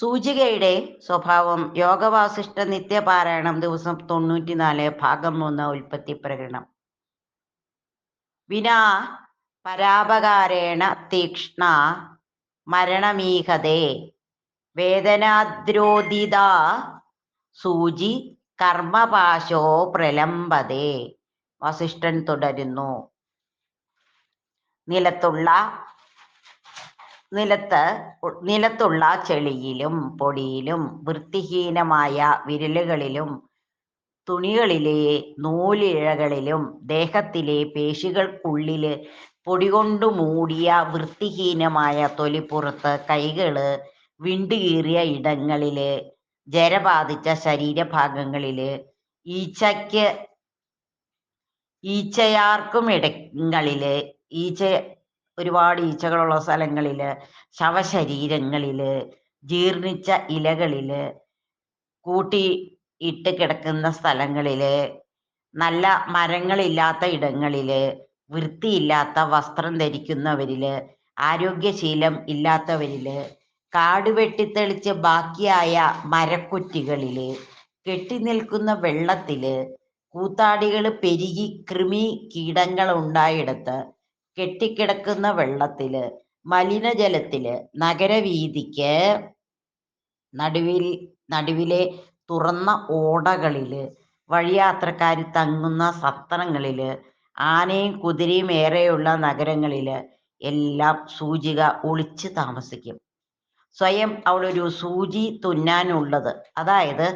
സൂചികയുടെ സ്വഭാവം യോഗവാസിഷ്ഠ നിത്യപാരായണം ദിവസം തൊണ്ണൂറ്റിനാല് ഭാഗം മൂന്ന് ഉൽപ്പത്തി പ്രകടനം. വിനാ പരാപകാരേണ തീക്ഷ്ണ മരണമീഹതേ വേദനാദ്രോദിത സൂചി കർമ്മപാശോ പ്രലംബതേ വസിഷ്ഠൻ തുടരുന്നു. നിലത്തുള്ള നിലത്ത് നിലത്തുള്ള ചെളിയിലും പൊടിയിലും വൃത്തിഹീനമായ വിരലുകളിലും തുണികളിലെ നൂലിഴകളിലും ദേഹത്തിലെ പേശികൾക്കുള്ളിൽ പൊടികൊണ്ടു മൂടിയ വൃത്തിഹീനമായ തൊലിപ്പുറത്ത് കൈകൾ വിണ്ടുകീറിയ ഇടങ്ങളിൽ ജരബാധിച്ച ശരീരഭാഗങ്ങളിൽ ഈച്ചയ്ക്ക് ഈച്ചയാർക്കും ഇടങ്ങളിൽ ഈച്ച ഒരുപാട് ഈച്ചകളുള്ള സ്ഥലങ്ങളിൽ ശവശരീരങ്ങളിൽ ജീർണിച്ച ഇലകളിൽ കൂട്ടി ഇട്ട് കിടക്കുന്ന സ്ഥലങ്ങളിൽ നല്ല മരങ്ങളില്ലാത്ത ഇടങ്ങളിൽ വൃത്തിയില്ലാത്ത വസ്ത്രം ധരിക്കുന്നവരിൽ ആരോഗ്യശീലം ഇല്ലാത്തവരിൽ കാട് വെട്ടിത്തെളിച്ച് ബാക്കിയായ മരക്കുറ്റികളിൽ കെട്ടിനിൽക്കുന്ന വെള്ളത്തിൽ കൂത്താടികൾ പെരുകി കൃമി കീടങ്ങൾ ഉണ്ടായിടത്ത് കെട്ടിക്കിടക്കുന്ന വെള്ളത്തിൽ മലിനജലത്തിൽ നഗരവീതിക്ക് നടുവിൽ നടുവിലെ തുറന്ന ഓടകളിൽ വഴിയാത്രക്കാർ തങ്ങുന്ന സത്രങ്ങളിൽ ആനയും കുതിരയും ഏറെയുള്ള നഗരങ്ങളിൽ എല്ലാം സൂചിക ഒളിച്ച് താമസിക്കും. സ്വയം അവളൊരു സൂചി തുന്നാനുള്ളത്. അതായത്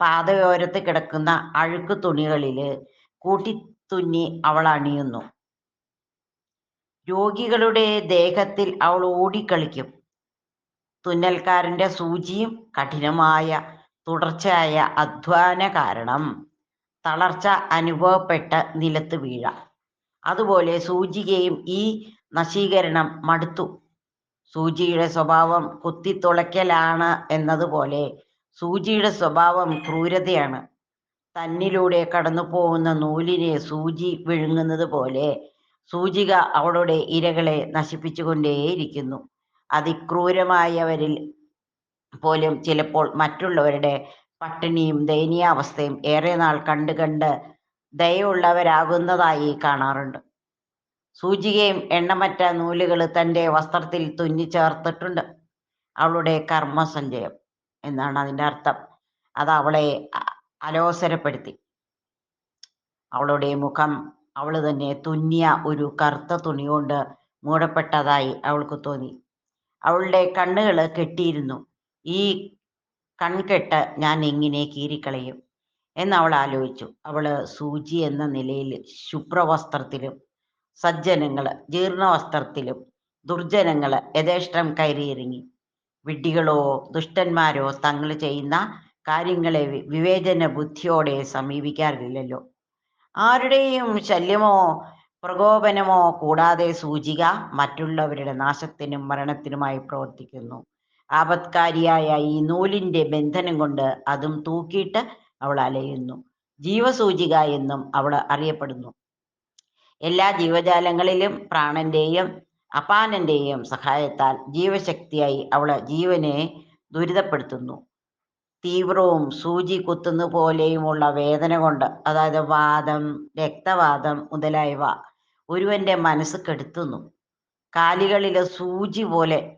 പാതയോരത്ത് കിടക്കുന്ന അഴുക്ക് തുണികളിൽ കൂട്ടിത്തുന്നി അവൾ അണിയുന്നു. രോഗികളുടെ ദേഹത്തിൽ അവൾ ഓടിക്കളിക്കും. തുന്നൽക്കാരന്റെ സൂചിയും കഠിനമായ തുടർച്ചയായ അധ്വാന കാരണം തളർച്ച അനുഭവപ്പെട്ട് നിലത്ത് വീഴാം. അതുപോലെ സൂചികയും ഈ നശീകരണം മടുത്തു. സൂചിയുടെ സ്വഭാവം കുത്തിത്തുളയ്ക്കലാണ് എന്നതുപോലെ സൂചിയുടെ സ്വഭാവം ക്രൂരതയാണ്. തന്നിലൂടെ കടന്നു പോകുന്ന നൂലിനെ സൂചി വിഴുങ്ങുന്നത് പോലെ സൂചിക അവളുടെ ഇരകളെ നശിപ്പിച്ചുകൊണ്ടേയിരിക്കുന്നു. അതിക്രൂരമായവരിൽ പോലും ചിലപ്പോൾ മറ്റുള്ളവരുടെ പട്ടിണിയും ദയനീയാവസ്ഥയും ഏറെ നാൾ കണ്ട് കണ്ട് ദയുള്ളവരാകുന്നതായി കാണാറുണ്ട്. സൂചികയും എണ്ണമറ്റ നൂലുകൾ തന്റെ വസ്ത്രത്തിൽ തുന്നി ചേർത്തിട്ടുണ്ട്. അവളുടെ കർമ്മസഞ്ചയം എന്നാണ് അതിന്റെ അർത്ഥം. അത് അവളെ അലോസരപ്പെടുത്തി. അവളുടെ മുഖം അവൾ തന്നെ തുന്നിയ ഒരു കറുത്ത തുണി കൊണ്ട് മൂടപ്പെട്ടതായി അവൾക്ക് തോന്നി. അവളുടെ കണ്ണുകൾ കെട്ടിയിരുന്നു. ഈ കൺകെട്ട് ഞാൻ എങ്ങനെ കീറിക്കളയും? എന്ന് അവൾ ആലോചിച്ചു. അവൾ സൂചി എന്ന നിലയിൽ ശുഭ്രവസ്ത്രത്തിലും സജ്ജനങ്ങൾ ജീർണവസ്ത്രത്തിലും ദുർജനങ്ങൾ യഥേഷ്ടം കയറിയിറങ്ങി. വിഡ്ഢികളോ ദുഷ്ടന്മാരോ തങ്ങൾ ചെയ്യുന്ന കാര്യങ്ങളെ വിവേചന ബുദ്ധിയോടെ സമീപിക്കാറില്ലല്ലോ. ആരുടെയും ശല്യമോ പ്രകോപനമോ കൂടാതെ സൂചിക മറ്റുള്ളവരുടെ നാശത്തിനും മരണത്തിനുമായി പ്രവർത്തിക്കുന്നു. ആപത്കാരിയായ ഈ നൂലിന്റെ ബന്ധനം കൊണ്ട് അതും തൂക്കിയിട്ട് അവൾ അലയുന്നു. ജീവസൂചിക എന്നും അവൾ അറിയപ്പെടുന്നു. എല്ലാ ജീവജാലങ്ങളിലും പ്രാണന്റെയും അപാനന്റെയും സഹായത്താൽ ജീവശക്തിയായി അവൾ ജീവനെ ദുരിതപ്പെടുത്തുന്നു. തീവ്രവും സൂചി കുത്തുന്ന പോലെയുമുള്ള വേദന കൊണ്ട് അതായത് വാദം രക്തവാദം മുതലായവ ഒരുവന്റെ മനസ്സ് കെടുത്തുന്നു. കാലുകളിലെ സൂചി പോലെ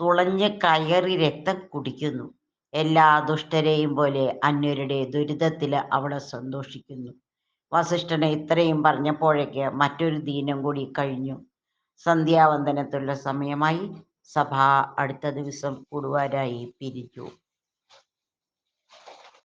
തുളഞ്ഞ് കയറി രക്തം കുടിക്കുന്നു. എല്ലാ ദുഷ്ടരെയും പോലെ അന്യരുടെ ദുരിതത്തിൽ അവളെ സന്തോഷിക്കുന്നു. വസിഷ്ഠനെ ഇത്രയും പറഞ്ഞപ്പോഴേക്ക് മറ്റൊരു ദീനം കൂടി കഴിഞ്ഞു. സന്ധ്യാവന്ദനത്തുള്ള സമയമായി സഭ അടുത്ത ദിവസം കൂടുവാരായി പിരിച്ചു